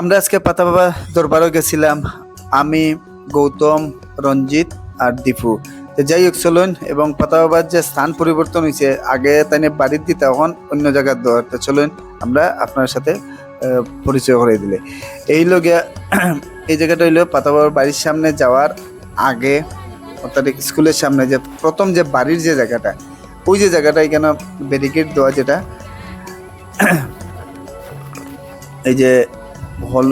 আমরা আজকে পাতা বাবা দরবারও গেছিলাম। আমি, গৌতম, রঞ্জিত আর দীপু। তো যাই হোক, চলুন, এবং পাতা বাবার যে স্থান পরিবর্তন হয়েছে, আগে তাই বাড়ির দিতে, এখন অন্য জায়গার দর। তো চলুন, আমরা আপনার সাথে পরিচয় করে দিলে। এই লোকে এই জায়গাটা হইল পাতা বাবার বাড়ির সামনে যাওয়ার আগে, অর্থাৎ স্কুলের সামনে যে প্রথম যে বাড়ির যে জায়গাটা, ওই যে জায়গাটা এখানে ব্যারিকেড দেওয়া, যেটা, এই যে হল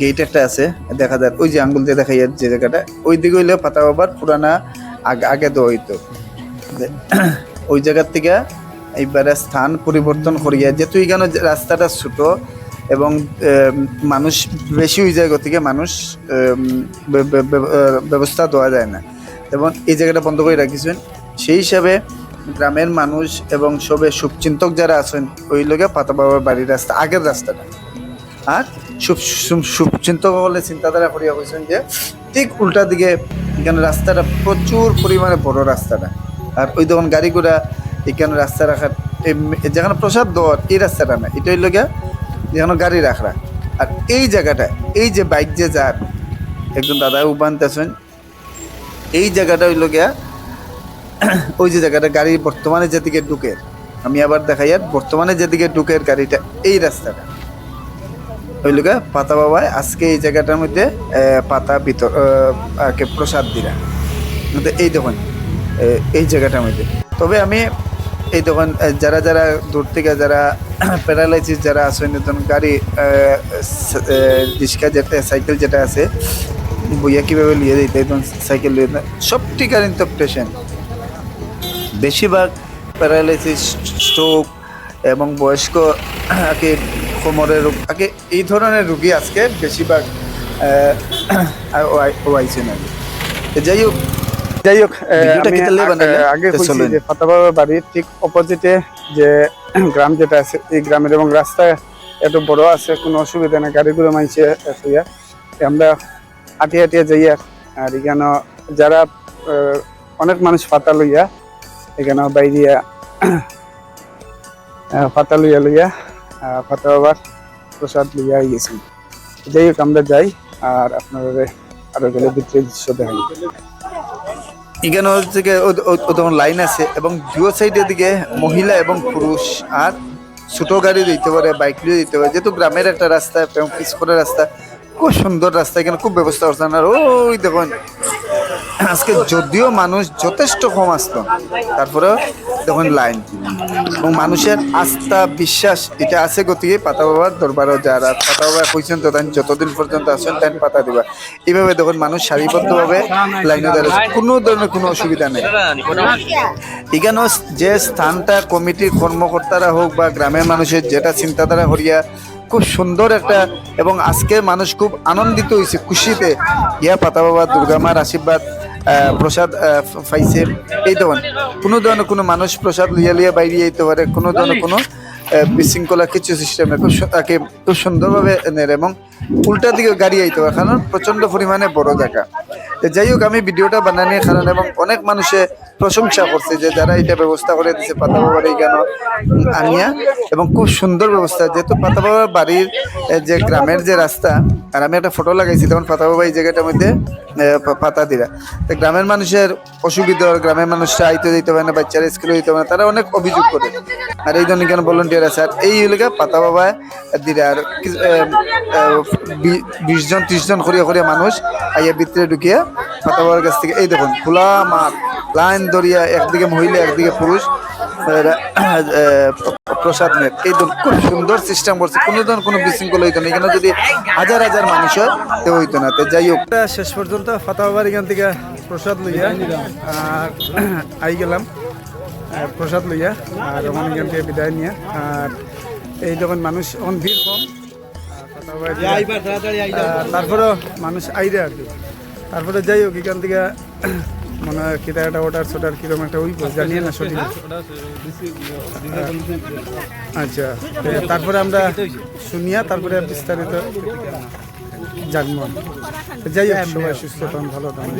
গেট একটা আছে, দেখা যায় ওই যে আঙ্গুল দিয়ে দেখা যায় যে জায়গাটা ওই দিকে হইলে পাতা বাবার পুরানা আগে আগে দেওয়া হইতো। ওই জায়গার থেকে এইবারে স্থান পরিবর্তন করিয়া, যেহেতু এখানে রাস্তাটা ছোট এবং মানুষ বেশি ওই জায়গা থেকে মানুষ ব্যবস্থা দেওয়া যায় না। এবং এই জায়গাটা বন্ধ করে রাখিছেন। সেই হিসাবে গ্রামের মানুষ এবং সবে শুভচিন্তক যারা আছেন, ওই লোকে পাতা বাবার বাড়ির রাস্তা, আগের রাস্তাটা। আর শুভচিন্তক বলে চিন্তাধারা করিয়া হয়েছেন যে, ঠিক উল্টা দিকে এখানে রাস্তাটা প্রচুর পরিমাণে বড় রাস্তাটা। আর ওই তখন গাড়ি ঘোড়া, এখানে রাস্তা রাখার যেখানে প্রসাদ দেওয়ার, এই রাস্তাটা না এটা হইল গিয়া যেখানে গাড়ি রাখরা। আর এই জায়গাটা, এই যে বাইক যে যার, একজন দাদা উবানতেছেন এই জায়গাটা হইল গিয়া, ওই যে জায়গাটা গাড়ি বর্তমানে যেদিকে ঢুকে, আমি আবার দেখাই বর্তমানে যেদিকে ঢুকের গাড়িটা, এই রাস্তাটা। ওই লোকে পাতা বাবায় আজকে এই জায়গাটার মধ্যে পাতা আহ, প্রসাদ কিন্তু এই দেখুন এই জায়গাটার মধ্যে। তবে আমি এই আহ, যারা যারা দূর থেকে যারা প্যারালাইসিস যারা আছেন তখন গাড়ি রিক্সা যেটা সাইকেল যেটা আছে বইয়া কীভাবে লিয়ে দিতে তখন সাইকেল লিয়ে সব টিকার কিন্তু পেশেন্ট বেশিরভাগ প্যারালাইসিস স্ট্রোক এবং বয়স্ক কোমরের রোগ আগে এই ধরনের রুগী আজকে বেশিরভাগ ওয়াইছেন আগে যাই হোক যাই হোক আগে যে ফাতাবাবার বাড়ির ঠিক অপোজিটে যে গ্রাম যেটা আছে এই গ্রামের এবং রাস্তা এত বড় আছে কোনো অসুবিধা নেই গাড়িগুলো মাইছে হইয়া আমরা হাঁটিয়ে হাঁটিয়ে যাই আর এখানে যারা অনেক মানুষ ফাতা লইয়া এখানে বাইরিয়া ফাতা লইয়া লইয়া আহ, ফাতা বাবার প্রসাদ লইয়া গেছি। যাই হোক আমরা যাই আর আপনারা আরও গেলে ভিতরে দৃশ্য দেখাই। এখানে তখন লাইন আছে এবং দুও সাইডের দিকে মহিলা এবং পুরুষ আর ছোট গাড়ি দিতে পারে বাইক নিয়ে দিতে পারে। যেহেতু গ্রামের একটা রাস্তা পিস করে রাস্তা খুব সুন্দর রাস্তা এখানে খুব ব্যবস্থা করছেন আর ওই দেখুন আজকে যদিও মানুষ যথেষ্ট কম আসতো, তারপরেও দেখুন লাইন। এবং মানুষের আস্থা, বিশ্বাস, এটা আছে গতিকে পাতা বাবার দরবারও যারা পাতা বাবা কইছেন, তো তাই যতদিন পর্যন্ত আসেন তাই পাতা দিবা। এইভাবে দেখুন মানুষ সারিবদ্ধভাবে লাইনে দাঁড়িয়েছে কোনো ধরনের কোনো অসুবিধা নেই। এখানে যে স্থানটা কমিটির কর্মকর্তারা হোক বা গ্রামের মানুষের যেটা চিন্তাধারা করিয়া খুব সুন্দর একটা এবং আজকে মানুষ খুব আনন্দিত হয়েছে খুশিতে। ইয়া পাতা বাবা, দুর্গা মার আশীর্বাদ। প্রসাদ পাইছে। এই ধরনের কোনো ধরনের কোনো মানুষ প্রসাদ লিয়া লিয়া বাইরে যেতে পারে, কোনো ধরনের কোনো বিশৃঙ্খলা কিছু সিস্টেম নেই খুব তাকে খুব সুন্দরভাবে নেয় এবং উল্টা দিকে গাড়ি আইতে পারে কারণ প্রচণ্ড পরিমাণে বড় জায়গা যাই হোক, আমি ভিডিওটা বানানোর কারণ এবং অনেক মানুষে প্রশংসা করছে যে যারা এটা ব্যবস্থা করে দিচ্ছে পাতা বাবার এই গান আনিয়া, এবং খুব সুন্দর ব্যবস্থা। যেহেতু পাতা বাবার বাড়ির যে গ্রামের যে রাস্তা, আর আমি একটা ফটো লাগাইছি, তখন পাতা বাবা এই জায়গাটার মধ্যে পাতা দিলা তো গ্রামের মানুষের অসুবিধা, গ্রামের মানুষরা আইতে দিতে পারে না, বাচ্চারা স্কুলে দিতে পারে না, তারা অনেক অভিযোগ করে। আর এই জন্য কেন ভলেন্টিয়ার আছে? আর এই এলাকা পাতা বাবা দিলে আর বিশ জন, ত্রিশ জন করিয়া করিয়া মানুষ আইয়া ভিতরে ঢুকিয়া বাবার কাছ থেকে, এই দেখুন, খোলা মাঠ, লাইন ধরিয়া একদিকে মহিলা, একদিকে পুরুষ প্রসাদ নেট এই খুব সুন্দর সিস্টেম করছে। কোনো ধরনের কোনো বিশৃঙ্খলা হইতো না। এখানে যদি হাজার হাজার মানুষ হয় হইতো না। তো যাই হোক। শেষ পর্যন্ত ফাতাবাবার এখান থেকে প্রসাদ লইয়া, আর আই গেলাম। প্রসাদ লইয়া, আর ওখানে এখান থেকে বিদায় নিয়ে। আর এই যখন মানুষ এখন ভিড় কম। তারপরেও মানুষ আইরে আর কি। তারপরে যাই হোক এখান থেকে মানে কিতা একটা অর্ডার সোটার কীরকম একটা উইব জানিয়ে না সঠিক। আচ্ছা তারপরে আমরা শুনিয়া তারপরে বিস্তারিত জানব যাই হোক সবাই সুস্থ ভালো থাকুন।